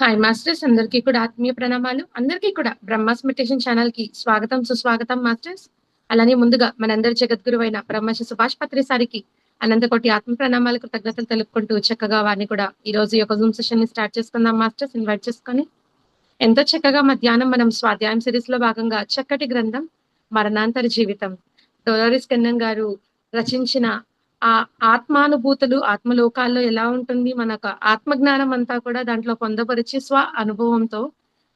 Hi masters అందరికీ కూడా ఆత్మీయ ప్రణామాలు. అందరికీ కూడా బ్రహ్మాస్ మెడిటేషన్ ఛానల్కి స్వాగతం సుస్వాగతం మాస్టర్స్ అలానే ముందుగా మనందరి జగద్గురు అయిన బ్రహ్మశ సుభాష్ పత్రి సారికి అనంతకోటి ఆత్మ ప్రణామాలు కృతజ్ఞతలు తెలుపుకుంటూ చక్కగా వారిని కూడా ఈ రోజు యొక్క జూమ్ సెషన్ని స్టార్ట్ చేసుకుందాం మాస్టర్స్ ఇన్వైట్ చేసుకొని ఎంతో చక్కగా మధ్యాహ్నం మనం స్వాధ్యాయం సిరీస్లో భాగంగా చక్కటి గ్రంథం మరణాంతర జీవితం. డోలరిస్ కన్నన్ గారు రచించిన ఆ ఆత్మానుభూతులు ఆత్మలోకాల్లో ఎలా ఉంటుంది? మనకు ఆత్మ జ్ఞానం అంతా కూడా దాంట్లో పొందపరిచి స్వ అనుభవంతో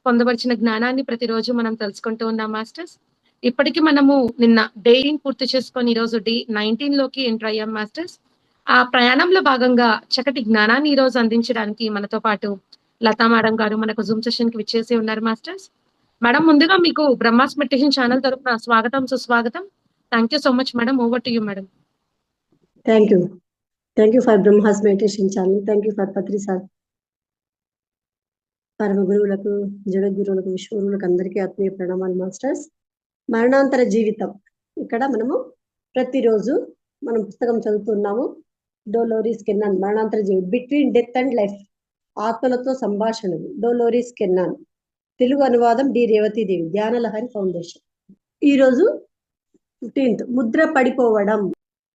పొందపరిచిన జ్ఞానాన్ని ప్రతిరోజు మనం తెలుసుకుంటూ ఉన్నాం మాస్టర్స్. ఇప్పటికి మనము నిన్న డే పూర్తి చేసుకొని ఈరోజు డే నైన్టీన్లోకి ఎంటర్ అయ్యాం మాస్టర్స్. ఆ ప్రయాణంలో భాగంగా చక్కటి జ్ఞానాన్ని ఈ రోజు అందించడానికి మనతో పాటు లతా మేడం గారు మనకు జూమ్ సెషన్కి విచ్చేసి ఉన్నారు మాస్టర్స్. మేడం ముందుగా మీకు బ్రహ్మాస్ మెడిటేషన్ ఛానల్ తరపున స్వాగతం సుస్వాగతం. Thank you so much madam. Over to you madam. Thank you thank you for Brahma's meditation channel thank you for Patri sir పరమ గురువులకు జగద్గురువులకు విశ్వగురువులకు అందరికీ ఆత్మీయ ప్రణామాలు మాస్టర్స్. మరణాంతర జీవితం. ఇక్కడ మనము ప్రతిరోజు మనం పుస్తకం చదువుతున్నాము. డోలోరీస్ కెన్నాన్ మరణాంతర జీవితం బిట్వీన్ డెత్ అండ్ లైఫ్ ఆత్మలతో సంభాషణలు. డోలోరీస్ కెన్నాన్ తెలుగు అనువాదం డి. రేవతీదేవి ధ్యానలహరి ఫౌండేషన్. ఈరోజు ఫిఫ్టీన్త్. ముద్ర పడిపోవడం.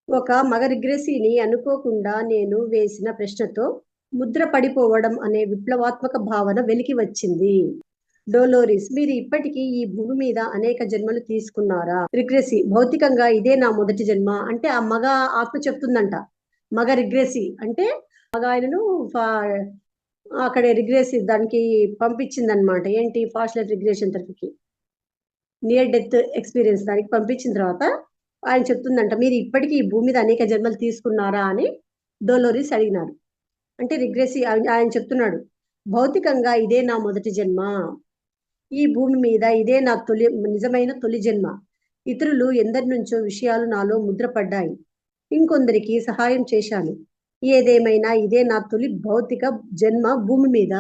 ఒక మగ రిగ్రెసీని అనుకోకుండా నేను వేసిన ప్రశ్నతో ముద్ర పడిపోవడం అనే విప్లవాత్మక భావన వెలికి వచ్చింది. డోలోరిస్ మీరు ఇప్పటికీ ఈ భూమి మీద అనేక జన్మలు తీసుకున్నారా? రిగ్రెసి భౌతికంగా ఇదే నా మొదటి జన్మ అంటే ఆ మగ ఆత్మ చెప్తుందంట. మగ రిగ్రెసి అంటే మగ ఆయనను అక్కడ రిగ్రెసి దానికి పంపించింది అనమాట ఏంటి? ఫాస్ట్లెట్ రిగ్రెషన్ తరఫుకి. నియర్ డెత్ ఎక్స్పీరియన్స్ దానికి పంపించిన తర్వాత ఆయన చెప్తుందంట మీరు ఇప్పటికీ ఈ భూమి మీద అనేక జన్మలు తీసుకున్నారా? అని డోలోరిస్ అడిగినారు అంటే రిగ్రెసి ఆయన చెప్తున్నాడు భౌతికంగా ఇదే నా మొదటి జన్మ. ఈ భూమి మీద ఇదే నా తొలి నిజమైన తొలి జన్మ. ఇతరులు ఎందరి నుంచో విషయాలు నాలో ముద్రపడ్డాయి. ఇంకొందరికి సహాయం చేశాను. ఏదేమైనా ఇదే నా తొలి భౌతిక జన్మ భూమి మీద.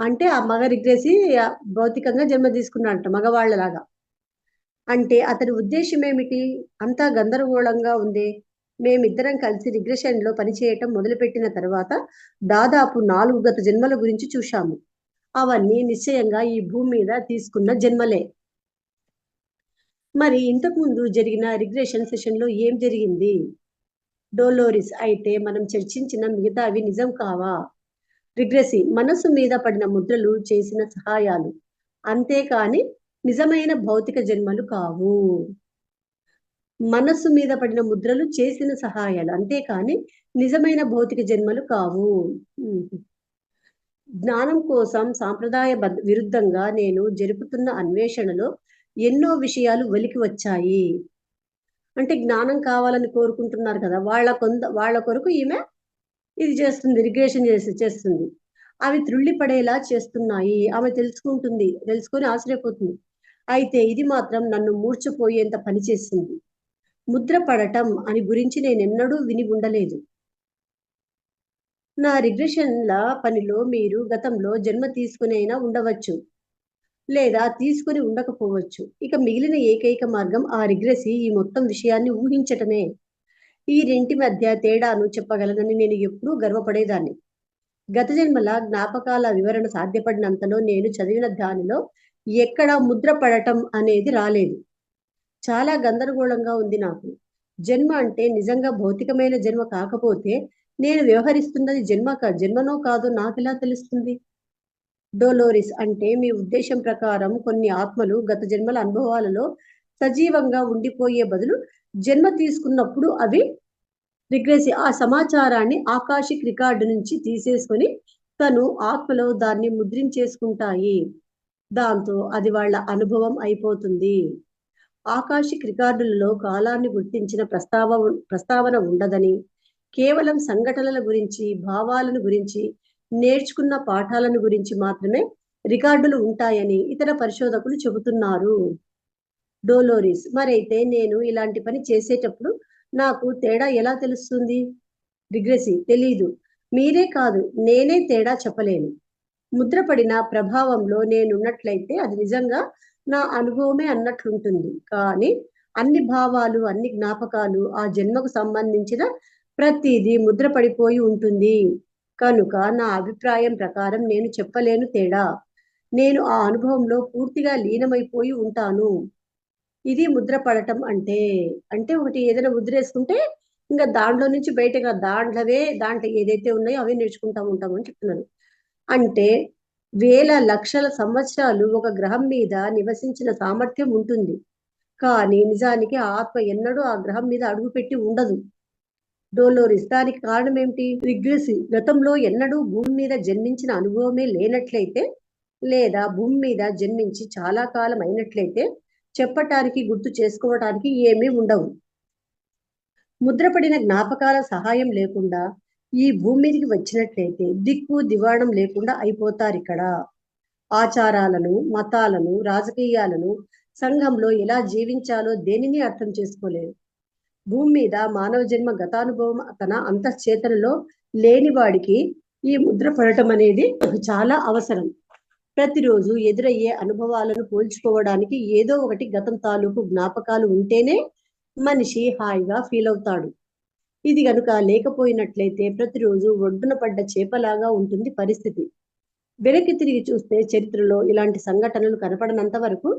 అంటే ఆ మగ రిగ్రెసి భౌతికంగా జన్మ తీసుకున్నాడంట మగవాళ్ళలాగా. అంటే అతని ఉద్దేశం ఏమిటి? అంతా గందరగోళంగా ఉంది. మేమిద్దరం కలిసి రిగ్రెషన్లో పనిచేయటం మొదలుపెట్టిన తర్వాత దాదాపు నాలుగు గత జన్మల గురించి చూశాము. అవన్నీ నిశ్చయంగా ఈ భూమి మీద తీసుకున్న జన్మలే. మరి ఇంతకు ముందు జరిగిన రిగ్రెషన్ సెషన్లో ఏం జరిగింది? డోలోరిస్ అయితే మనం చర్చించిన మిగతావి నిజం కావా? రిగ్రెసి మనసు మీద పడిన ముద్రలు చేసిన సహాయాలు. అంతేకాని నిజమైన భౌతిక జన్మలు కావు. మనస్సు మీద పడిన ముద్రలు చేసిన సహాయాలు. అంతేకాని నిజమైన భౌతిక జన్మలు కావు. జ్ఞానం కోసం సాంప్రదాయ విరుద్ధంగా నేను జరుపుతున్న అన్వేషణలో ఎన్నో విషయాలు వెలికి వచ్చాయి. అంటే జ్ఞానం కావాలని కోరుకుంటున్నారు కదా వాళ్ళ కొంద వాళ్ళ కొరకు ఈమె ఇది చేస్తుంది రిగ్రేషన్ చేసి చేస్తుంది. అవి త్రుళ్ళిపడేలా చేస్తున్నాయి. ఆమె తెలుసుకుంటుంది తెలుసుకొని ఆశ్చర్యపోతుంది. అయితే ఇది మాత్రం నన్ను మూర్చపోయేంత పనిచేసింది ముద్ర పడటం అని గురించి నేను ఎన్నడూ విని ఉండలేదు. నా రిగ్రెషన్ల పనిలో మీరు గతంలో జన్మ తీసుకునైనా ఉండవచ్చు. లేదా తీసుకుని ఉండకపోవచ్చు. ఇక మిగిలిన ఏకైక మార్గం ఆ రిగ్రెసి ఈ మొత్తం విషయాన్ని ఊహించటమే. ఈ రెంటి మధ్య తేడాను చెప్పగలనని నేను ఎప్పుడూ గర్వపడేదాన్ని. గత జన్మల జ్ఞాపకాల వివరణ సాధ్యపడినంతలో నేను చదివిన దానిలో ఎక్కడ ముద్ర పడటం అనేది రాలేదు. చాలా గందరగోళంగా ఉంది నాకు. జన్మ అంటే నిజంగా భౌతికమైన జన్మ కాకపోతే నేను వ్యవహరిస్తున్నది జన్మ కా జన్మనో కాదో నాకెలా తెలుస్తుంది? డోలోరిస్ అంటే మీ ఉద్దేశం ప్రకారం కొన్ని ఆత్మలు గత జన్మల అనుభవాలలో సజీవంగా ఉండిపోయే బదులు జన్మ తీసుకున్నప్పుడు అవి రిగ్రెసి ఆ సమాచారాన్ని ఆకాశిక్ రికార్డు నుంచి తీసేసుకొని తను ఆత్మలో దాన్ని ముద్రించేసుకుంటాయి. దాంతో అది వాళ్ళ అనుభవం అయిపోతుంది. ఆకాశిక్ రికార్డులలో కాలాన్ని గుర్తించిన ప్రస్తావ ప్రస్తావన ఉండదని కేవలం సంఘటనల గురించి భావాలను గురించి నేర్చుకున్న పాఠాలను గురించి మాత్రమే రికార్డులు ఉంటాయని ఇతర పరిశోధకులు చెబుతున్నారు. డోలోరిస్ మరైతే నేను ఇలాంటి పని చేసేటప్పుడు నాకు తేడా ఎలా తెలుస్తుంది? రిగ్రెసి తెలీదు. మీరే కాదు నేనే తేడా చెప్పలేను. ముద్రపడిన ప్రభావంలో నేనున్నట్లయితే అది నిజంగా నా అనుభవమే అన్నట్లుంటుంది. కానీ అన్ని భావాలు అన్ని జ్ఞాపకాలు ఆ జన్మకు సంబంధించిన ప్రతిదీ ముద్రపడిపోయి ఉంటుంది. కనుక నా అభిప్రాయం ప్రకారం నేను చెప్పలేను తేడా. నేను ఆ అనుభవంలో పూర్తిగా లీనమైపోయి ఉంటాను. ఇది ముద్ర పడటం అంటే అంటే ఒకటి ఏదైనా ముద్ర వేసుకుంటే ఇంకా దాంట్లో నుంచి బయటగా దాంట్లోవే దాంట్లో ఏదైతే ఉన్నాయో అవే నేర్చుకుంటా ఉంటామని అని అంటే వేల లక్షల సంవత్సరాలు ఒక గ్రహం మీద నివసించిన సామర్థ్యం ఉంటుంది. కానీ నిజానికి ఆ ఆత్మ ఎన్నడూ ఆ గ్రహం మీద అడుగుపెట్టి ఉండదు. డోలోరిస్ దానికి కారణం ఏమిటి? రిగ్రెసి గతంలో ఎన్నడూ భూమి మీద జన్మించిన అనుభవమే లేనట్లయితే లేదా భూమి మీద జన్మించి చాలా కాలం అయినట్లయితే చెప్పటానికి గుర్తు చేసుకోవటానికి ఏమీ ఉండవు. ముద్రపడిన జ్ఞాపకాల సహాయం లేకుండా ఈ భూమి మీదకి వచ్చినట్లయితే దిక్కు దివాణం లేకుండా అయిపోతారు ఇక్కడ ఆచారాలను మతాలను రాజకీయాలను సంఘంలో ఎలా జీవించాలో దేనిని అర్థం చేసుకోలేదు. భూమి మీద మానవ జన్మ గతానుభవం తన అంతఃచేతనలో లేని వాడికి ఈ ముద్ర పడటం అనేది చాలా అవసరం. ప్రతిరోజు ఎదురయ్యే అనుభవాలను పోల్చుకోవడానికి ఏదో ఒకటి గతం తాలూకు జ్ఞాపకాలు ఉంటేనే మనిషి హాయిగా ఫీల్ అవుతాడు ఇది గనుక లేకపోయినట్లయితే ప్రతిరోజు ఒడ్డున పడ్డ చేపలాగా ఉంటుంది పరిస్థితి. వెనక్కి తిరిగి చూస్తే చరిత్రలో ఇలాంటి సంఘటనలు కనపడనంత వరకు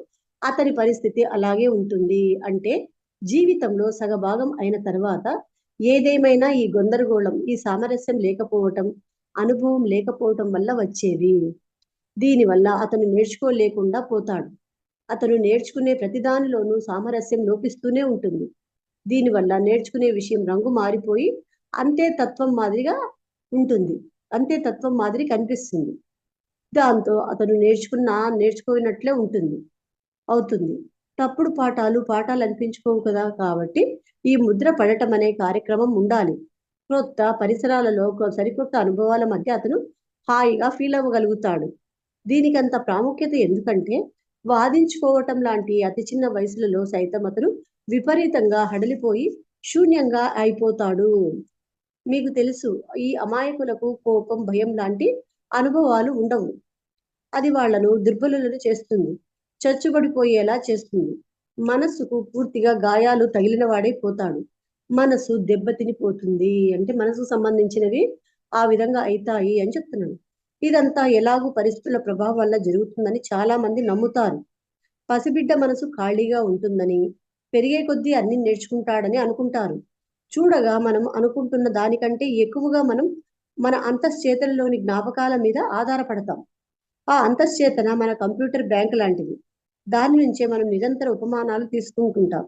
అతని పరిస్థితి అలాగే ఉంటుంది. అంటే జీవితంలో సగభాగం అయిన తర్వాత ఏదేమైనా ఈ గొందరగోళం ఈ సామరస్యం లేకపోవటం అనుభవం లేకపోవటం వల్ల వచ్చేవి దీనివల్ల అతను నేర్చుకోలేకుండా పోతాడు. అతను నేర్చుకునే ప్రతిదానిలోనూ సామరస్యం లోపిస్తూనే ఉంటుంది. దీనివల్ల నేర్చుకునే విషయం రంగు మారిపోయి అంతే తత్వం మాదిరిగా ఉంటుంది. అంతే తత్వం మాదిరి కనిపిస్తుంది. దాంతో అతను నేర్చుకున్న నేర్చుకోనట్లే ఉంటుంది. అవుతుంది. తప్పుడు పాఠాలు పాఠాలు అనిపించుకోవు కదా కాబట్టి ఈ ముద్ర పడటం అనే కార్యక్రమం ఉండాలి. కొత్త పరిసరాలలో సరికొత్త అనుభవాల మధ్య అతను హాయిగా ఫీల్ అవ్వగలుగుతాడు. దీనికి అంత ప్రాముఖ్యత ఎందుకంటే వాదించుకోవటం లాంటి అతి చిన్న వయసులలో సైతం అతను విపరీతంగా హడలిపోయి శూన్యంగా అయిపోతాడు. మీకు తెలుసు ఈ అమాయకులకు కోపం భయం లాంటి అనుభవాలు ఉండవు. అది వాళ్ళను దుర్బలులను చేస్తుంది చచ్చుబడిపోయేలా చేస్తుంది. మనస్సుకు పూర్తిగా గాయాలు తగిలిన వాడే పోతాడు. మనసు దెబ్బతిని పోతుంది అంటే మనసుకు సంబంధించినవి ఆ విధంగా అవుతాయి అని చెప్తున్నాను ఇదంతా ఎలాగూ పరిస్థితుల ప్రభావం వల్ల జరుగుతుందని చాలా మంది నమ్ముతారు. పసిబిడ్డ మనసు ఖాళీగా ఉంటుందని పెరిగే కొద్దీ అన్ని నేర్చుకుంటాడని అనుకుంటారు. చూడగా మనం అనుకుంటున్న దానికంటే ఎక్కువగా మనం మన అంతశ్చేతనలోని జ్ఞాపకాల మీద ఆధారపడతాం. ఆ అంతశ్చేతన మన కంప్యూటర్ బ్యాంక్ లాంటిది. దాని నుంచే మనం నిరంతర ఉపమానాలు తీసుకుంటుంటాం.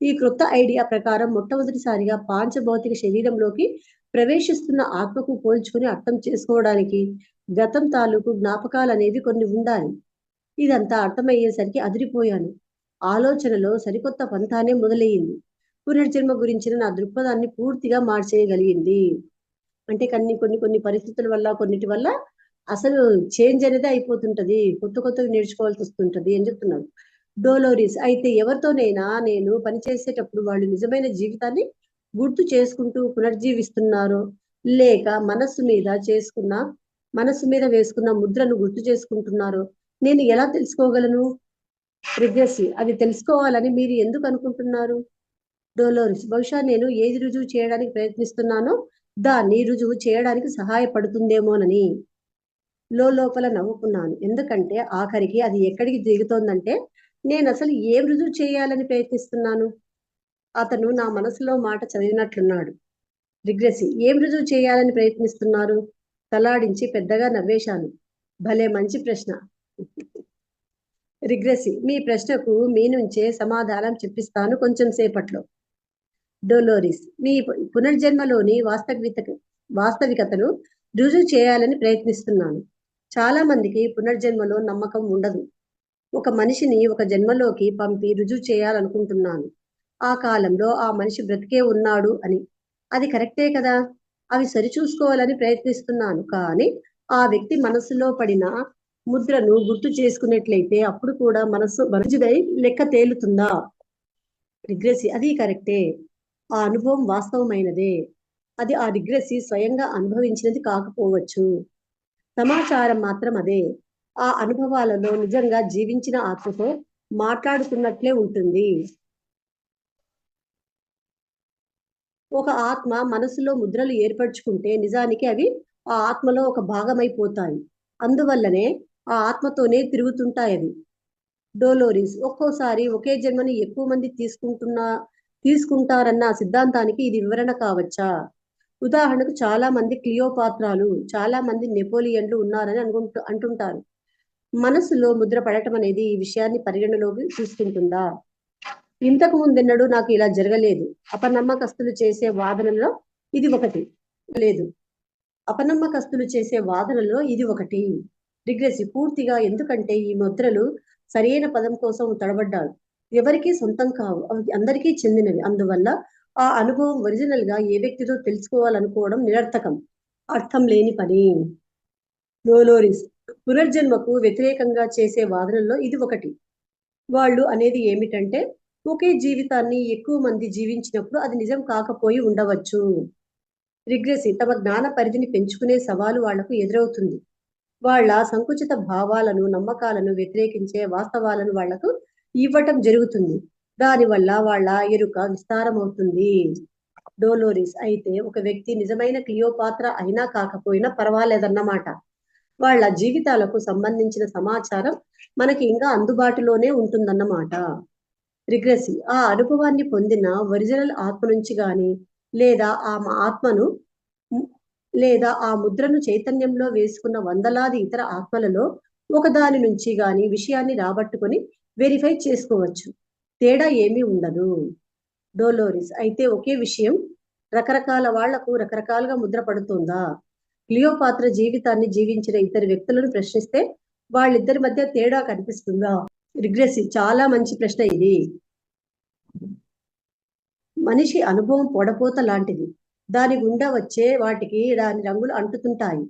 ఈ క్రొత్త ఐడియా ప్రకారం మొట్టమొదటిసారిగా పాంచభౌతిక శరీరంలోకి ప్రవేశిస్తున్న ఆత్మకు పోల్చుకుని అర్థం చేసుకోవడానికి గతం తాలూకు జ్ఞాపకాలు అనేవి కొన్ని ఉండాలి. ఇదంతా అర్థమయ్యేసరికి అదిరిపోయాను. ఆలోచనలో సరికొత్త పంథానే మొదలయ్యింది. పునర్జన్మ గురించిన నా దృక్పథాన్ని పూర్తిగా మార్చేయగలిగింది. అంటే కొన్ని కొన్ని కొన్ని పరిస్థితుల వల్ల కొన్నిటి వల్ల అసలు చేంజ్ అనేది అయిపోతుంటది. కొత్త కొత్తవి నేర్చుకోవాల్సి వస్తుంటది అని చెప్తున్నాడు. డోలోరిస్ అయితే ఎవరితోనైనా నేను పనిచేసేటప్పుడు వాళ్ళు నిజమైన జీవితాన్ని గుర్తు చేసుకుంటూ పునర్జీవిస్తున్నారు లేక మనస్సు మీద చేసుకున్న మనస్సు మీద వేసుకున్న ముద్రను గుర్తు చేసుకుంటున్నారు నేను ఎలా తెలుసుకోగలను? రిగ్రెసి అది తెలుసుకోవాలని మీరు ఎందుకు అనుకుంటున్నారు? డోలోరిస్ బహుశా నేను ఏది రుజువు చేయడానికి ప్రయత్నిస్తున్నానో దాన్ని రుజువు చేయడానికి సహాయపడుతుందేమోనని లోపల నవ్వుకున్నాను. ఎందుకంటే ఆఖరికి అది ఎక్కడికి దిగుతోందంటే నేను అసలు ఏం రుజువు చేయాలని ప్రయత్నిస్తున్నాను? అతను నా మనసులో మాట చదివినట్లున్నాడు. రిగ్రెసి ఏం రుజువు చేయాలని ప్రయత్నిస్తున్నారు? తలాడించి పెద్దగా నవ్వేశాను. భలే మంచి ప్రశ్న. రిగ్రెసి. మీ ప్రశ్నకు మీ నుంచే సమాధానం చెప్పిస్తాను కొంచెం సేపట్లో. డోలోరిస్. మీ పునర్జన్మలోని వాస్తవిత వాస్తవికతను రుజువు చేయాలని ప్రయత్నిస్తున్నాను. చాలా మందికి పునర్జన్మలో నమ్మకం ఉండదు. ఒక మనిషిని ఒక జన్మలోకి పంపి రుజువు చేయాలనుకుంటున్నాను. ఆ కాలంలో ఆ మనిషి బ్రతికే ఉన్నాడు అని. అది కరెక్టే కదా? అవి సరిచూసుకోవాలని ప్రయత్నిస్తున్నాను కానీ ఆ వ్యక్తి మనసులో పడిన ముద్రను గుర్తు చేసుకున్నట్లయితే అప్పుడు కూడా మనసు మంచిదై లెక్క తేలుతుందా? రిగ్రెసి అది కరెక్టే. ఆ అనుభవం వాస్తవమైనదే. అది ఆ రిగ్రెసి స్వయంగా అనుభవించినది కాకపోవచ్చు. సమాచారం మాత్రం అదే. ఆ అనుభవాలలో నిజంగా జీవించిన ఆత్మతో మాట్లాడుతున్నట్లే ఉంటుంది. ఒక ఆత్మ మనసులో ముద్రలు ఏర్పరచుకుంటే నిజానికి అవి ఆ ఆత్మలో ఒక భాగమైపోతాయి. అందువల్లనే ఆ ఆత్మతోనే తిరుగుతుంటాయి అవి. డోలోరిస్. ఒక్కోసారి ఒకే జన్మని ఎక్కువ మంది తీసుకుంటున్నా తీసుకుంటారన్న సిద్ధాంతానికి ఇది వివరణ కావచ్చా? ఉదాహరణకు చాలా మంది క్లియోపాత్రాలు చాలా మంది నెపోలియన్లు ఉన్నారని అనుకుంటు అంటుంటారు. మనసులో ముద్ర పడటం అనేది ఈ విషయాన్ని పరిగణలోకి తీసుకుంటుందా? ఇంతకు ముందెన్నడూ నాకు ఇలా జరగలేదు. అపనమ్మకస్తులు చేసే వాదనలో ఇది ఒకటి. లేదు. అపనమ్మకస్తులు చేసే వాదనలో ఇది ఒకటి. రిగ్రెసి పూర్తిగా ఎందుకంటే ఈ ముద్రలు సరైన పదం కోసం తడబడ్డారు. ఎవరికీ సొంతం కావు అందరికీ చెందినవి. అందువల్ల ఆ అనుభవం ఒరిజినల్గా ఏ వ్యక్తితో తెలుసుకోవాలనుకోవడం నిరర్థకం. అర్థం లేని పని. లోలోరిస్ పునర్జన్మకు వ్యతిరేకంగా చేసే వాదనల్లో ఇది ఒకటి. వాళ్ళు అనేది ఏమిటంటే ఒకే జీవితాన్ని ఎక్కువ మంది జీవించినప్పుడు అది నిజం కాకపోయి ఉండవచ్చు. రిగ్రెసి తమ జ్ఞాన పరిధిని పెంచుకునే సవాలు వాళ్ళకు ఎదురవుతుంది. వాళ్ళ సంకుచిత భావాలను నమ్మకాలను వ్యతిరేకించే వాస్తవాలను వాళ్ళకు ఇవ్వటం జరుగుతుంది. దానివల్ల వాళ్ళ ఎరుక విస్తారమవుతుంది. డోలోరిస్ అయితే ఒక వ్యక్తి నిజమైన క్లియోపాత్ర అయినా కాకపోయినా పర్వాలేదన్నమాట. వాళ్ళ జీవితాలకు సంబంధించిన సమాచారం మనకి ఇంకా అందుబాటులోనే ఉంటుందన్నమాట. రిగ్రెసి. ఆ అనుభవాన్ని పొందిన ఒరిజినల్ ఆత్మ నుంచి గాని లేదా ఆ ఆత్మను లేదా ఆ ముద్రను చైతన్యంలో వేసుకున్న వందలాది ఇతర ఆత్మలలో ఒకదాని నుంచి గాని విషయాన్ని రాబట్టుకొని వెరిఫై చేసుకోవచ్చు. తేడా ఏమీ ఉండదు. డోలోరిస్ అయితే ఒకే విషయం రకరకాల వాళ్ళకు రకరకాలుగా ముద్ర పడుతుందా? క్లియోపాత్ర జీవితాన్ని జీవించిన ఇద్దరు వ్యక్తులను ప్రశ్నిస్తే వాళ్ళిద్దరి మధ్య తేడా కనిపిస్తుందా? రిగ్రెసి చాలా మంచి ప్రశ్న ఇది. మనిషి అనుభవం పొడపోత లాంటిది. దాని గుండా వచ్చే వాటికి దాని రంగులు అంటుతుంటాయి.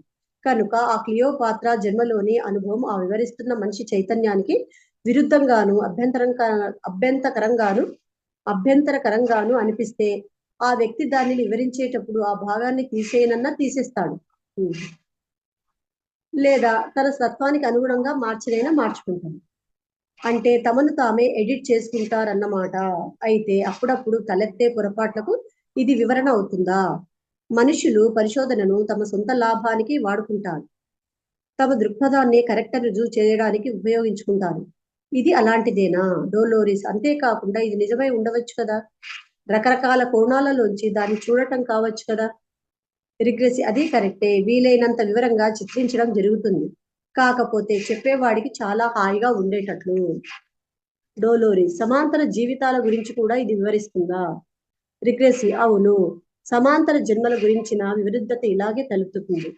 కనుక ఆ క్లియోపాత్ర జన్మలోని అనుభవం ఆ వివరిస్తున్న మనిషి చైతన్యానికి విరుద్ధంగాను అభ్యంతరం అభ్యంతకరంగాను అభ్యంతరకరంగాను అనిపిస్తే ఆ వ్యక్తి దానిని వివరించేటప్పుడు ఆ భాగాన్ని తీసేయనన్నా తీసేస్తాడు. లేదా తన సత్వానికి అనుగుణంగా మార్చినైనా మార్చుకుంటాడు. అంటే తమను తామే ఎడిట్ చేసుకుంటారన్నమాట. అయితే అప్పుడప్పుడు తలెత్తే పొరపాట్లకు ఇది వివరణ అవుతుందా? మనుషులు పరిశోధనను తమ సొంత లాభానికి వాడుకుంటారు. తమ దృక్పథాన్ని కరెక్ట్ రుజువు చేయడానికి ఉపయోగించుకుంటారు. ఇది అలాంటిదేనా? డోలోరిస్ అంతేకాకుండా ఇది నిజమై ఉండవచ్చు కదా? రకరకాల కోణాలలోంచి దాన్ని చూడటం కావచ్చు కదా? రిగ్రెసి అది కరెక్టే వీలైనంత వివరంగా చిత్రించడం జరుగుతుంది. కాకపోతే చెప్పేవాడికి చాలా హాయిగా ఉండేటట్లు. డోలోరిస్ సమాంతర జీవితాల గురించి కూడా ఇది వివరిస్తుందా? రిగ్రెసి అవును. సమాంతర జన్మల గురించిన విరుద్ధత ఇలాగే తలుపుతుంది.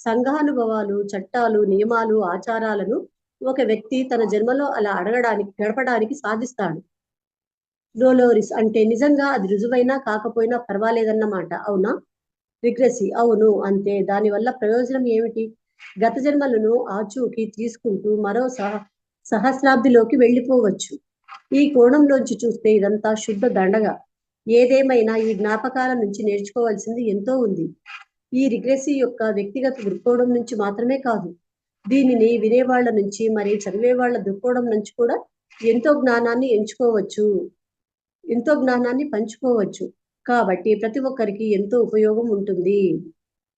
సంఘానుభవాలు చట్టాలు నియమాలు ఆచారాలను ఒక వ్యక్తి తన జన్మలో అలా అడగడానికి గడపడానికి సాధిస్తాడు. డోలోరిస్ అంటే నిజంగా అది రుజువైనా కాకపోయినా పర్వాలేదన్నమాట అవునా? రిగ్రెసి అవును అంతే. దానివల్ల ప్రయోజనం ఏమిటి? గత జన్మలను ఆచూకి తీసుకుంటూ మరో సహ సహస్రాబ్దిలోకి వెళ్ళిపోవచ్చు. ఈ కోణంలోంచి చూస్తే ఇదంతా శుద్ధ దండగా. ఏదేమైనా ఈ జ్ఞాపకాల నుంచి నేర్చుకోవాల్సింది ఎంతో ఉంది. ఈ రిగ్రెసి యొక్క వ్యక్తిగత దృక్కోణం నుంచి మాత్రమే కాదు దీనిని వినేవాళ్ళ నుంచి మరి చదివేవాళ్ళ దృక్కోణం నుంచి కూడా ఎంతో జ్ఞానాన్ని ఎంచుకోవచ్చు. ఎంతో జ్ఞానాన్ని పంచుకోవచ్చు. కాబట్టి ప్రతి ఒక్కరికి ఎంతో ఉపయోగం ఉంటుంది.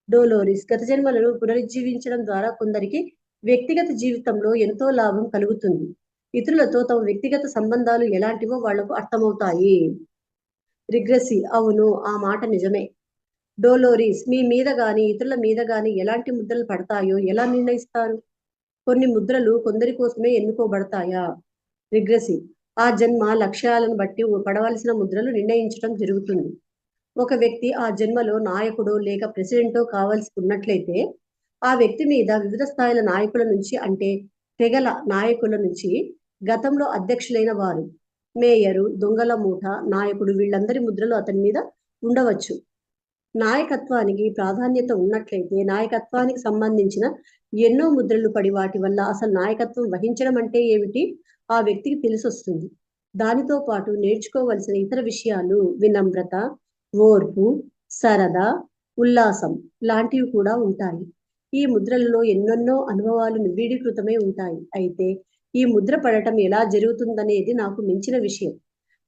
డోలోరిస్ గత జన్మలను పునరుజ్జీవించడం ద్వారా కొందరికి వ్యక్తిగత జీవితంలో ఎంతో లాభం కలుగుతుంది. ఇతరులతో తమ వ్యక్తిగత సంబంధాలు ఎలాంటివో వాళ్ళకు అర్థమవుతాయి. రిగ్రెసి. అవును ఆ మాట నిజమే. డోలోరిస్ మీ మీద గాని ఇతరుల మీద గాని ఎలాంటి ముద్రలు పడతాయో ఎలా నిర్ణయిస్తారు? కొన్ని ముద్రలు కొందరి కోసమే ఎన్నుకోబడతాయా? రిగ్రెసి. ఆ జన్మ లక్ష్యాలను బట్టి పడవలసిన ముద్రలు నిర్ణయించడం జరుగుతుంది. ఒక వ్యక్తి ఆ జన్మలో నాయకుడో లేక ప్రెసిడెంటో కావాల్సి ఉన్నట్లయితే ఆ వ్యక్తి మీద వివిధ స్థాయిల నాయకుల నుంచి అంటే తెగల నాయకుల నుంచి గతంలో అధ్యక్షులైన వారు మేయరు దొంగల మూట నాయకుడు వీళ్ళందరి ముద్రలు అతని మీద ఉండవచ్చు. నాయకత్వానికి ప్రాధాన్యత ఉన్నట్లయితే నాయకత్వానికి సంబంధించిన ఎన్నో ముద్రలు పడి వాటి వల్ల అసలు నాయకత్వం వహించడం అంటే ఏమిటి? ఆ వ్యక్తికి తెలిసొస్తుంది. దానితో పాటు నేర్చుకోవలసిన ఇతర విషయాలు వినమ్రత ఓర్పు సరదా ఉల్లాసం లాంటివి కూడా ఉంటాయి. ఈ ముద్రలలో ఎన్నెన్నో అనుభవాలు నివీడీకృతమై ఉంటాయి. అయితే ఈ ముద్ర పడటం ఎలా జరుగుతుందనేది నాకు మించిన విషయం.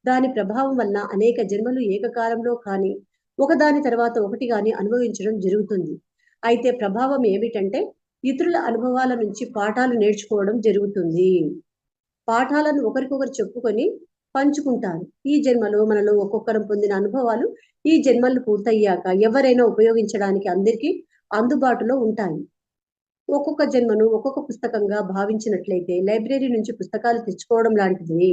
దాని ప్రభావం వల్ల అనేక జన్మలు ఏకకాలంలో కానీ ఒకదాని తర్వాత ఒకటి కానీ అనుభవించడం జరుగుతుంది. అయితే ప్రభావం ఏమిటంటే ఇతరుల అనుభవాల నుంచి పాఠాలు నేర్చుకోవడం జరుగుతుంది. పాఠాలను ఒకరికొకరు చెప్పుకొని పంచుకుంటారు. ఈ జన్మలో మనలో ఒక్కొక్కరం పొందిన అనుభవాలు ఈ జన్మలు పూర్తయ్యాక ఎవరైనా ఉపయోగించడానికి అందరికీ అందుబాటులో ఉంటాయి. ఒక్కొక్క జన్మను ఒక్కొక్క పుస్తకంగా భావించినట్లయితే లైబ్రరీ నుంచి పుస్తకాలు తెచ్చుకోవడం లాంటిది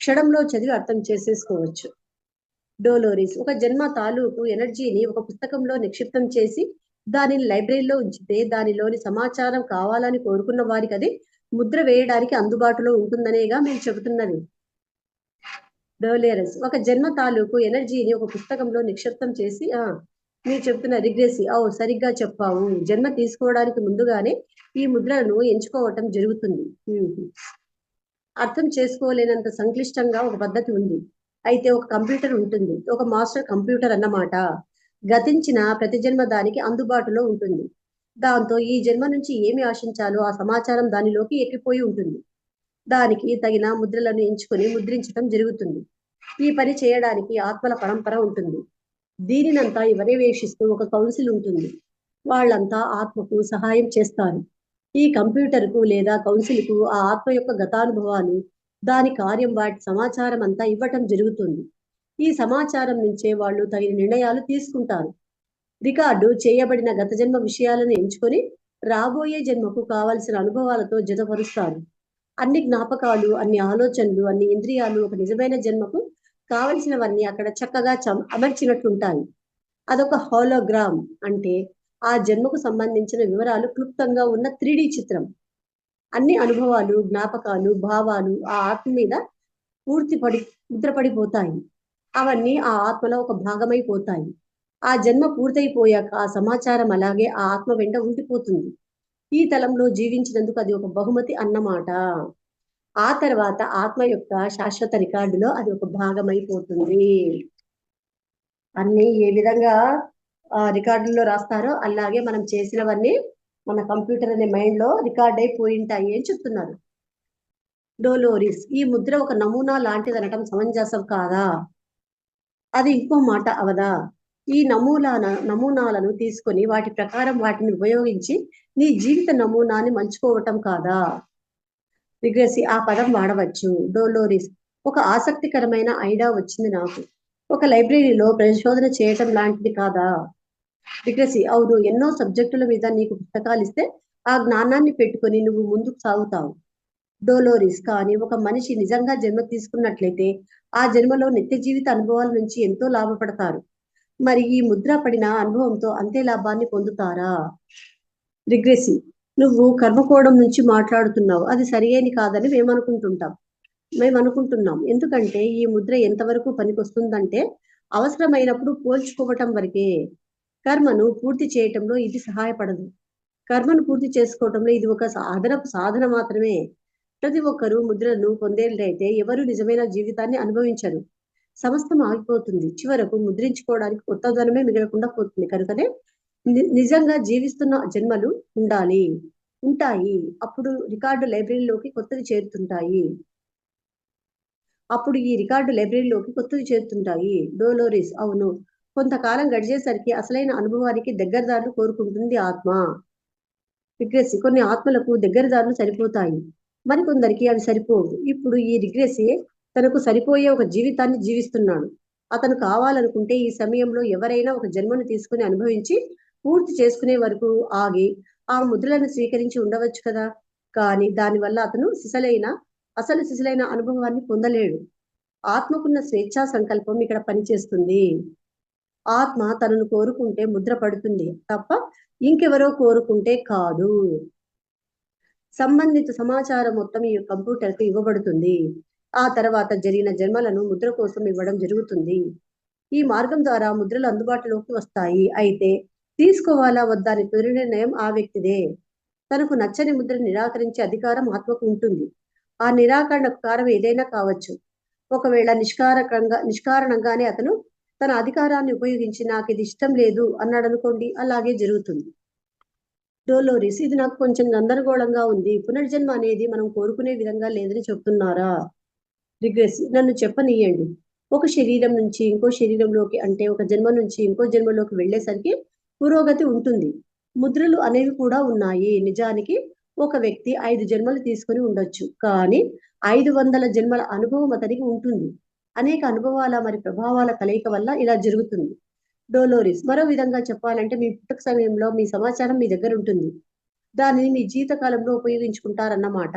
క్షణంలో చదివి అర్థం చేసేసుకోవచ్చు. డోలోరిస్ ఒక జన్మ తాలూకు ఎనర్జీని ఒక పుస్తకంలో నిక్షిప్తం చేసి దానిని లైబ్రరీలో ఉంచితే దానిలోని సమాచారం కావాలని కోరుకున్న వారికి అది ముద్ర వేయడానికి అందుబాటులో ఉంటుందనేగా మేము చెబుతున్నది డోలేరస్ ఒక జన్మ తాలూకు ఎనర్జీని ఒక పుస్తకంలో నిక్షిప్తం చేసి ఆ మీరు చెప్తున్న రిగ్రెసి ఓ సరిగ్గా చెప్పావు. జన్మ తీసుకోవడానికి ముందుగానే ఈ ముద్రలను ఎంచుకోవటం జరుగుతుంది. అర్థం చేసుకోలేనంత సంక్లిష్టంగా ఒక పద్ధతి ఉంది. అయితే ఒక కంప్యూటర్ ఉంటుంది. ఒక మాస్టర్ కంప్యూటర్ అన్నమాట. గతించిన ప్రతి జన్మ దానికి అందుబాటులో ఉంటుంది. దాంతో ఈ జన్మ నుంచి ఏమి ఆశించాలో ఆ సమాచారం దానిలోకి ఎక్కిపోయి ఉంటుంది. దానికి తగిన ముద్రలను ఎంచుకొని ముద్రించడం జరుగుతుంది. ఈ పని చేయడానికి ఆత్మల పరంపర ఉంటుంది. దీనినంతా పర్యవేక్షిస్తూ ఒక కౌన్సిల్ ఉంటుంది. వాళ్ళంతా ఆత్మకు సహాయం చేస్తారు. ఈ కంప్యూటర్కు లేదా కౌన్సిల్కు ఆ ఆత్మ యొక్క గతానుభవాలు దాని కార్యం వాటి సమాచారం అంతా ఇవ్వటం జరుగుతుంది. ఈ సమాచారం నుంచే వాళ్ళు తగిన నిర్ణయాలు తీసుకుంటారు. రికార్డు చేయబడిన గత జన్మ విషయాలను ఎంచుకొని రాబోయే జన్మకు కావలసిన అనుభవాలతో జతపరుస్తారు. అన్ని జ్ఞాపకాలు అన్ని ఆలోచనలు అన్ని ఇంద్రియాలు ఒక నిజమైన జన్మకు కావలసినవన్నీ అక్కడ చక్కగా చం- అమర్చినట్లుంటాయి. అదొక హోలోగ్రామ్ అంటే ఆ జన్మకు సంబంధించిన వివరాలు క్లుప్తంగా ఉన్న త్రీ చిత్రం. అన్ని అనుభవాలు జ్ఞాపకాలు భావాలు ఆ ఆత్మ మీద పూర్తి పడి ముద్రపడిపోతాయి. అవన్నీ ఆ ఆత్మలో ఒక భాగమైపోతాయి. ఆ జన్మ పూర్తయిపోయాక ఆ సమాచారం అలాగే ఆ ఆత్మ వెంట ఉండిపోతుంది. ఈ తలంలో జీవించినందుకు అది ఒక బహుమతి అన్నమాట. ఆ తర్వాత ఆత్మ యొక్క శాశ్వత రికార్డులో అది ఒక భాగమైపోతుంది. అన్ని ఏ విధంగా ఆ రికార్డుల్లో రాస్తారో అలాగే మనం చేసినవన్నీ మన కంప్యూటర్ అనే మైండ్లో రికార్డ్ అయిపోయింటాయి అని చెప్తున్నారు. డోలోరిస్ ఈ ముద్ర ఒక నమూనా లాంటిది అనటం సమంజసం కాదా? అది ఇంకో మాట అవదా? ఈ నమూనాల నమూనాలను తీసుకొని వాటి ప్రకారం వాటిని ఉపయోగించి నీ జీవిత నమూనాని మంచుకోవటం కాదా? రిగ్రెసి ఆ పదం వాడవచ్చు. డోలోరిస్. ఒక ఆసక్తికరమైన ఐడియా వచ్చింది నాకు. ఒక లైబ్రరీలో పరిశోధన చేయటం లాంటిది కాదా? రిగ్రెసి అవును ఎన్నో సబ్జెక్టుల మీద నీకు పుస్తకాలు ఇస్తే ఆ జ్ఞానాన్ని పెట్టుకొని నువ్వు ముందుకు సాగుతావు. డోలోరిస్. కానీ ఒక మనిషి నిజంగా జన్మ తీసుకున్నట్లయితే ఆ జన్మలో నిత్య జీవిత అనుభవాల నుంచి ఎంతో లాభపడతారు. మరి ఈ ముద్ర పడిన అనుభవంతో అంతే లాభాన్ని పొందుతారా? రిగ్రెసి నువ్వు కర్మకోణం నుంచి మాట్లాడుతున్నావు. అది సరియైనది కాదని మేము అనుకుంటుంటాం మేము అనుకుంటున్నాం ఎందుకంటే ఈ ముద్ర ఎంతవరకు పనికొస్తుందంటే అవసరమైనప్పుడు పోల్చుకోవటం వరకే. కర్మను పూర్తి చేయటంలో ఇది సహాయపడదు. కర్మను పూర్తి చేసుకోవటంలో ఇది ఒక సాధన సాధన మాత్రమే. ప్రతి ఒక్కరూ ముద్రను పొందేటైతే ఎవరు నిజమైన జీవితాన్ని అనుభవించరు. సమస్తం ఆగిపోతుంది. చివరకు ముద్రించుకోవడానికి కొత్త ధనమే మిగలకుండా పోతుంది. కనుకనే నిజంగా జీవిస్తున్న జన్మలు ఉండాలి. ఉంటాయి. అప్పుడు రికార్డు లైబ్రరీలోకి కొత్తది చేరుతుంటాయి. అప్పుడు ఈ రికార్డు లైబ్రరీలోకి కొత్తది చేరుతుంటాయి. డోలోరిస్ అవును. కొంతకాలం గడిచేసరికి అసలైన అనుభవానికి దగ్గరదారులు కోరుకుంటుంది ఆత్మ. రిగ్రెసి కొన్ని ఆత్మలకు దగ్గరదారులు సరిపోతాయి. మరికొందరికి అవి సరిపోవు ఇప్పుడు ఈ రిగ్రెసి తనకు సరిపోయే ఒక జీవితాన్ని జీవిస్తున్నాడు. అతను కావాలనుకుంటే ఈ సమయంలో ఎవరైనా ఒక జన్మను తీసుకుని అనుభవించి పూర్తి చేసుకునే వరకు ఆగి ఆ ముద్రలను స్వీకరించి ఉండవచ్చు కదా? కానీ దానివల్ల అతను సిసలైన అసలు సిసలైన అనుభవాన్ని పొందలేడు. ఆత్మకున్న స్వేచ్ఛా సంకల్పం ఇక్కడ పనిచేస్తుంది. ఆత్మ తనను కోరుకుంటే ముద్ర పడుతుంది తప్ప ఇంకెవరో కోరుకుంటే కాదు. సంబంధిత సమాచారం మొత్తం ఈ కంప్యూటర్కు ఇవ్వబడుతుంది. ఆ తర్వాత జరిగిన జన్మలను ముద్ర కోసం ఇవ్వడం జరుగుతుంది. ఈ మార్గం ద్వారా ముద్రలు అందుబాటులోకి వస్తాయి. అయితే తీసుకోవాలా వద్దా అని తుది నిర్ణయం ఆ వ్యక్తిదే. తనకు నచ్చని ముద్ర నిరాకరించే అధికారం ఆత్మకు ఉంటుంది. ఆ నిరాకరణకు కారణం ఏదైనా కావచ్చు. ఒకవేళ నిష్కారకంగా నిష్కారణంగానే అతను తన అధికారాన్ని ఉపయోగించి నాకు ఇది ఇష్టం లేదు అన్నాడు అనుకోండి అలాగే జరుగుతుంది. డోలోరిస్ ఇది నాకు కొంచెం గందరగోళంగా ఉంది. పునర్జన్మ అనేది మనం కోరుకునే విధంగా లేదని చెప్తున్నారా? రిగ్రెస్ నన్ను చెప్పనీయండి. ఒక శరీరం నుంచి ఇంకో శరీరంలోకి అంటే ఒక జన్మ నుంచి ఇంకో జన్మలోకి వెళ్ళేసరికి పురోగతి ఉంటుంది. ముద్రలు అనేవి కూడా ఉన్నాయి. నిజానికి ఒక వ్యక్తి ఐదు జన్మలు తీసుకొని ఉండొచ్చు. కానీ ఐదు వందల జన్మల అనుభవం అతనికి ఉంటుంది. అనేక అనుభవాల మరి ప్రభావాల కలయిక వల్ల ఇలా జరుగుతుంది. డోలోరిస్ మరో విధంగా చెప్పాలంటే మీ పుట్టుక సమయంలో మీ సమాచారం మీ దగ్గర ఉంటుంది. దానిని మీ జీవితకాలంలో ఉపయోగించుకుంటారన్నమాట.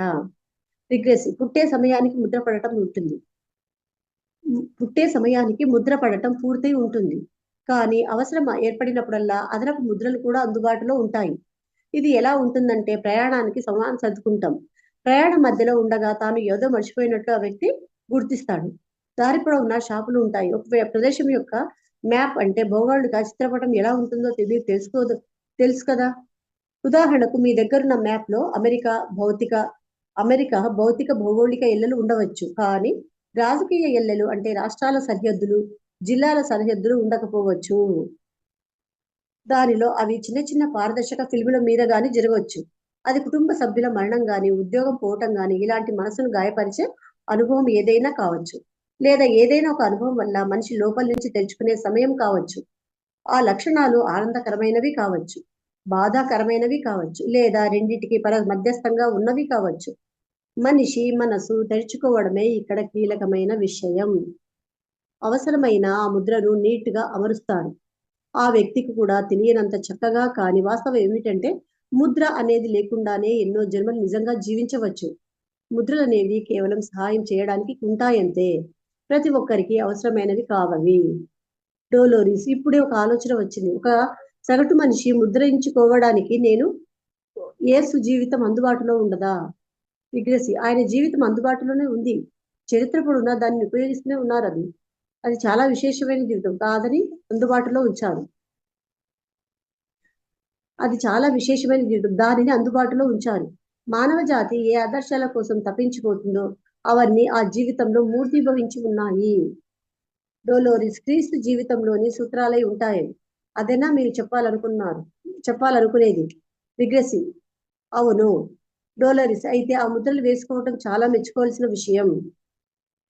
రిగ్రెస్ పుట్టే సమయానికి ముద్ర పడటం ఉంటుంది. పుట్టే సమయానికి ముద్ర పడటం పూర్తి ఉంటుంది. కానీ అవసరం ఏర్పడినప్పుడల్లా అదనపు ముద్రలు కూడా అందుబాటులో ఉంటాయి. ఇది ఎలా ఉంటుందంటే ప్రయాణానికి సమానం సర్దుకుంటాం. ప్రయాణం మధ్యలో ఉండగా తాను ఏదో మర్చిపోయినట్లు ఆ వ్యక్తి గుర్తిస్తాడు. దారి పొడవునా షాపులు ఉంటాయి. ఒక ప్రదేశం యొక్క మ్యాప్ అంటే భౌగోళిక చిత్రపటం ఎలా ఉంటుందో తెలియ తెలుసుకోదు తెలుసు కదా? ఉదాహరణకు మీ దగ్గరున్న మ్యాప్లో అమెరికా భౌతిక అమెరికా భౌతిక భౌగోళిక ఎల్లలు ఉండవచ్చు. కానీ రాజకీయ ఎల్లలు అంటే రాష్ట్రాల సరిహద్దులు జిల్లాల సరిహద్దులు ఉండకపోవచ్చు. దానిలో అవి చిన్న చిన్న పారదర్శక ఫిల్ముల మీద గాని జరగవచ్చు. అది కుటుంబ సభ్యుల మరణం గాని ఉద్యోగం పోవటం గాని ఇలాంటి మనసును గాయపరిచే అనుభవం ఏదైనా కావచ్చు. లేదా ఏదైనా ఒక అనుభవం వల్ల మనిషి లోపల నుంచి తెరుచుకునే సమయం కావచ్చు. ఆ లక్షణాలు ఆనందకరమైనవి కావచ్చు. బాధాకరమైనవి కావచ్చు. లేదా రెండింటికి పర మధ్యస్థంగా ఉన్నవి కావచ్చు. మనిషి మనసు తెరుచుకోవడమే ఇక్కడ కీలకమైన విషయం. అవసరమైన ఆ ముద్రను నీట్గా అమరుస్తాడు. ఆ వ్యక్తికి కూడా తెలియనంత చక్కగా కాని వాస్తవం ఏమిటంటే ముద్ర అనేది లేకుండానే ఎన్నో జన్మలు నిజంగా జీవించవచ్చు. ముద్రలు అనేవి కేవలం సహాయం చేయడానికి ఉంటాయంతే. ప్రతి ఒక్కరికి అవసరమైనవి కావవి. డోలోరిస్ ఇప్పుడే ఒక ఆలోచన వచ్చింది. ఒక సగటు మనిషి ముద్రించుకోవడానికి నేను ఏసు జీవితం అందుబాటులో ఉండదా? విగ్రసి ఆయన జీవితం అందుబాటులోనే ఉంది. చరిత్ర పొడున దాన్ని ఉపయోగిస్తూనే ఉన్నారు అది. అది చాలా విశేషమైన జీవితం కాదని అందుబాటులో ఉంచారు. అది చాలా విశేషమైన జీవితం దానిని అందుబాటులో ఉంచారు. మానవ జాతి ఏ ఆదర్శాల కోసం తప్పించిపోతుందో అవన్నీ ఆ జీవితంలో మూర్తిభవించి ఉన్నాయి. డోలోరిస్ క్రీస్తు జీవితంలోని సూత్రాలై ఉంటాయి. అదేనా మీరు చెప్పాలనుకున్నారు చెప్పాలనుకునేది రిగ్రెసి. అవును డోలరిస్ అయితే ఆ ముద్రలు వేసుకోవటం చాలా మెచ్చుకోవాల్సిన విషయం.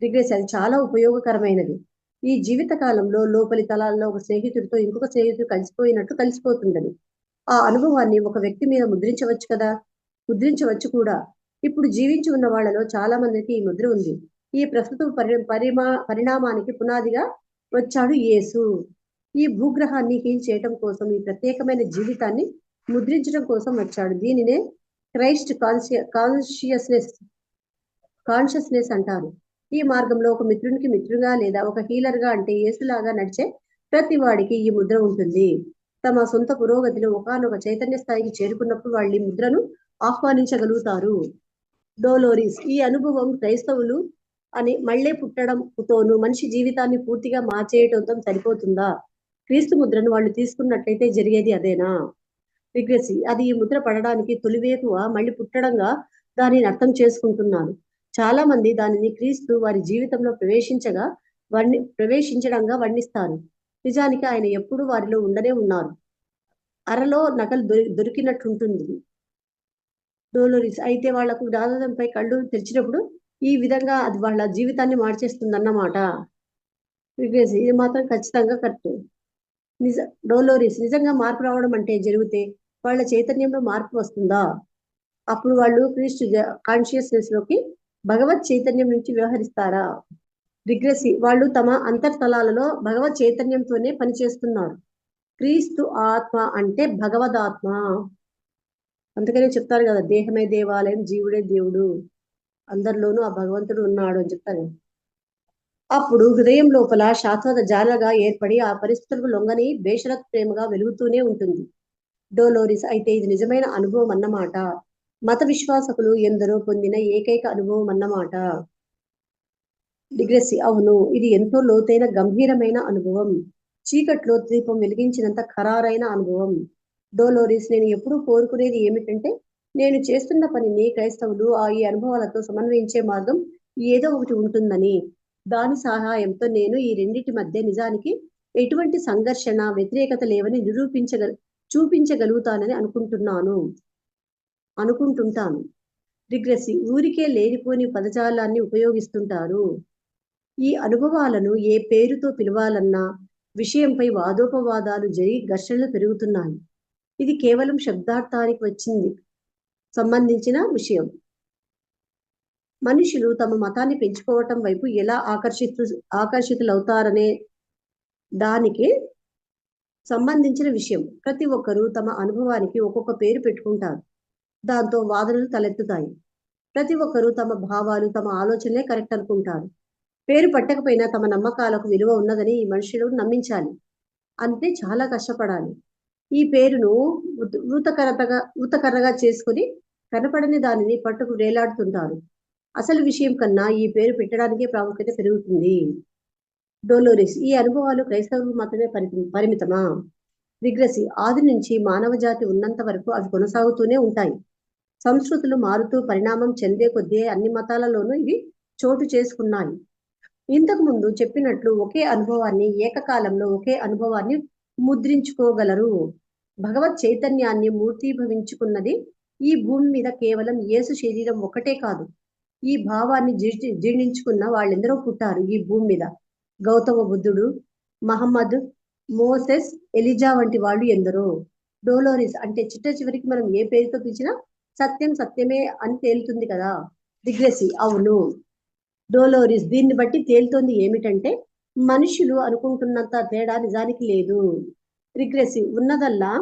రిగ్రెస్ అది చాలా ఉపయోగకరమైనది. ఈ జీవిత కాలంలో లోపలి తలాల్లో ఒక స్నేహితుడితో ఇంకొక స్నేహితుడు కలిసిపోయినట్టు కలిసిపోతుందని ఆ అనుభవాన్ని ఒక వ్యక్తి మీద ముద్రించవచ్చు కదా? ముద్రించవచ్చు కూడా. ఇప్పుడు జీవించి ఉన్న వాళ్ళలో చాలా మందికి ఈ ముద్ర ఉంది. ఈ ప్రస్తుత పరి పరిమా పరిణామానికి పునాదిగా వచ్చాడు యేసు. ఈ భూగ్రహాన్ని హీల్ చేయటం కోసం ఈ ప్రత్యేకమైన జీవితాన్ని ముద్రించడం కోసం వచ్చాడు. దీనినే క్రైస్ట్ కాన్షియ కాన్షియస్నెస్ కాన్షియస్నెస్ అంటారు. ఈ మార్గంలో ఒక మిత్రునికి మిత్రుగా లేదా ఒక హీలర్గా అంటే యేసులాగా నడిచే ప్రతి వాడికి ఈ ముద్ర ఉంటుంది. తమ సొంత పురోగతిలో ఒకనొక చైతన్య స్థాయికి చేరుకున్నప్పుడు వాళ్ళు ఈ ముద్రను ఆహ్వానించగలుగుతారు. డోలోరిస్ ఈ అనుభవం క్రైస్తవులు అని మళ్ళీ పుట్టడంతోనూ మనిషి జీవితాన్ని పూర్తిగా మార్చేయటంతో సరిపోతుందా? క్రీస్తు ముద్రను వాళ్ళు తీసుకున్నట్లయితే జరిగేది అదేనా? రిగ్రెసి అది ఈ ముద్ర పడడానికి తొలివేకువ మళ్ళీ పుట్టడంగా దానిని అర్థం చేసుకుంటున్నాను. చాలా మంది దానిని క్రీస్తు వారి జీవితంలో ప్రవేశించగా వర్ణి ప్రవేశించడంగా వర్ణిస్తారు. నిజానికి ఆయన ఎప్పుడు వారిలో ఉండనే ఉన్నారు. అరలో నకలు దొరి దొరికినట్టుంటుంది. డోలోరిస్ అయితే వాళ్ళకు దాదాపై కళ్ళు తెరిచినప్పుడు ఈ విధంగా అది వాళ్ళ జీవితాన్ని మార్చేస్తుంది అన్నమాట ఇది మాత్రం ఖచ్చితంగా కరెక్ట్. నిజ డోలోరిస్ నిజంగా మార్పు రావడం అంటే జరిగితే వాళ్ళ చైతన్యంలో మార్పు వస్తుందా? అప్పుడు వాళ్ళు క్రీస్తు కాన్షియస్నెస్లోకి భగవత్ చైతన్యం నుంచి వ్యవహరిస్తారా? రిగ్రెసి వాళ్ళు తమ అంతర్తలాలలో భగవత్ చైతన్యంతోనే పనిచేస్తున్నారు. క్రీస్తు ఆత్మ అంటే భగవదాత్మ. అందుకనే చెప్తారు కదా దేహమే దేవాలయం జీవుడే దేవుడు. అందరిలోనూ ఆ భగవంతుడు ఉన్నాడు అని చెప్తారు అప్పుడు హృదయం లోపల శాశ్వత జాలగా ఏర్పడి ఆ పరిస్థితులకు లొంగని బేషరత్ ప్రేమగా వెలుగుతూనే ఉంటుంది. డోలోరిస్ అయితే ఇది నిజమైన అనుభవం అన్నమాట. మత విశ్వాసకులు ఎందరో పొందిన ఏకైక అనుభవం అన్నమాట. డిగ్రెసి అవును ఇది ఎంతో లోతైన గంభీరమైన అనుభవం. చీకట్లో దీపం వెలిగించినంత ఖరారైన అనుభవం. డోలోరిస్ నేను ఎప్పుడూ కోరుకునేది ఏమిటంటే నేను చేస్తున్న పనిని క్రైస్తవులు ఆ ఈ అనుభవాలతో సమన్వయించే మార్గం ఏదో ఒకటి ఉంటుందని. దాని సహాయంతో నేను ఈ రెండింటి మధ్య నిజానికి ఎటువంటి సంఘర్షణ వ్యతిరేకత లేవని నిరూపించగల చూపించగలుగుతానని అనుకుంటున్నాను. అనుకుంటుంటాను. రిగ్రెసి ఊరికే లేనిపోని పదజాలాన్ని ఉపయోగిస్తుంటారు. ఈ అనుభవాలను ఏ పేరుతో పిలవాలన్నా విషయంపై వాదోపవాదాలు జరిగి ఘర్షణలు పెరుగుతున్నాయి. ఇది కేవలం శబ్దార్థానికి వచ్చింది. సంబంధించిన విషయం. మనుషులు తమ మతాన్ని పెంచుకోవటం వైపు ఎలా ఆకర్షితు ఆకర్షితులవుతారనే దానికి సంబంధించిన విషయం. ప్రతి ఒక్కరూ తమ అనుభవానికి ఒక్కొక్క పేరు పెట్టుకుంటారు. దాంతో వాదనలు తలెత్తుతాయి. ప్రతి ఒక్కరూ తమ భావాలు తమ ఆలోచనలే కరెక్ట్ అనుకుంటారు. పేరు పట్టకపోయినా తమ నమ్మకాలకు విలువ ఉన్నదని ఈ మనుషులు నమ్మించాలి. అంతే చాలా కష్టపడాలి. ఈ పేరును ఊతకరతగా ఊతకర్రగా చేసుకుని కనపడని దానిని పట్టుకు వేలాడుతుంటారు. అసలు విషయం కన్నా ఈ పేరు పెట్టడానికే ప్రాముఖ్యత పెరుగుతుంది. డోలోరిస్ ఈ అనుభవాలు క్రైస్తవులకు మాత్రమే పరిమి పరిమితమా? రిగ్రసి ఆది నుంచి మానవ జాతి ఉన్నంత వరకు అవి కొనసాగుతూనే ఉంటాయి. సంస్కృతులు మారుతూ పరిణామం చెందే కొద్దీ అన్ని మతాలలోనూ ఇవి చోటు చేసుకున్నాయి. ఇంతకు ముందు చెప్పినట్లు ఒకే అనుభవాన్ని ఏకకాలంలో ఒకే అనుభవాన్ని ముద్రించుకోగలరు. భగవత్ చైతన్యాన్ని మూర్తీభవించుకున్నది ఈ భూమి మీద కేవలం యేసు శరీరం ఒకటే కాదు. ఈ భావాన్ని జీర్ణించుకున్న వాళ్ళెందరో పుట్టారు ఈ భూమి మీద. గౌతమ బుద్ధుడు మహమ్మద్ మోసెస్ ఎలిజా వంటి వాళ్ళు ఎందరో. డోలోరిస్ అంటే చిట్ట చివరికి మనం ఏ పేరుతో పిలిచినా సత్యం సత్యమే అని తేలుతుంది కదా. దిగ్రసి అవును. డోలోరిస్ దీన్ని బట్టి తేలుతోంది ఏమిటంటే మనుషులు అనుకుంటున్నంత తేడా నిజానికి లేదు. రిగ్రెసివ్ ఉన్నదల్లా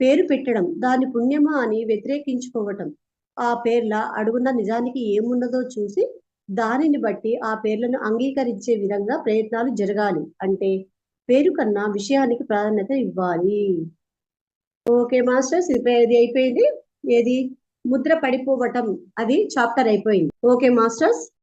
పేరు పెట్టడం దాని పుణ్యమా అని వ్యతిరేకించుకోవటం. ఆ పేర్ల అడుగున నిజానికి ఏమున్నదో చూసి దానిని బట్టి ఆ పేర్లను అంగీకరించే విధంగా ప్రయత్నాలు జరగాలి. అంటే పేరు కన్నా విషయానికి ప్రాధాన్యత ఇవ్వాలి. ఓకే మాస్టర్స్ ఇది అయిపోయింది. ఏది? ముద్ర పడిపోవటం. అది చాప్టర్ అయిపోయింది. Okay masters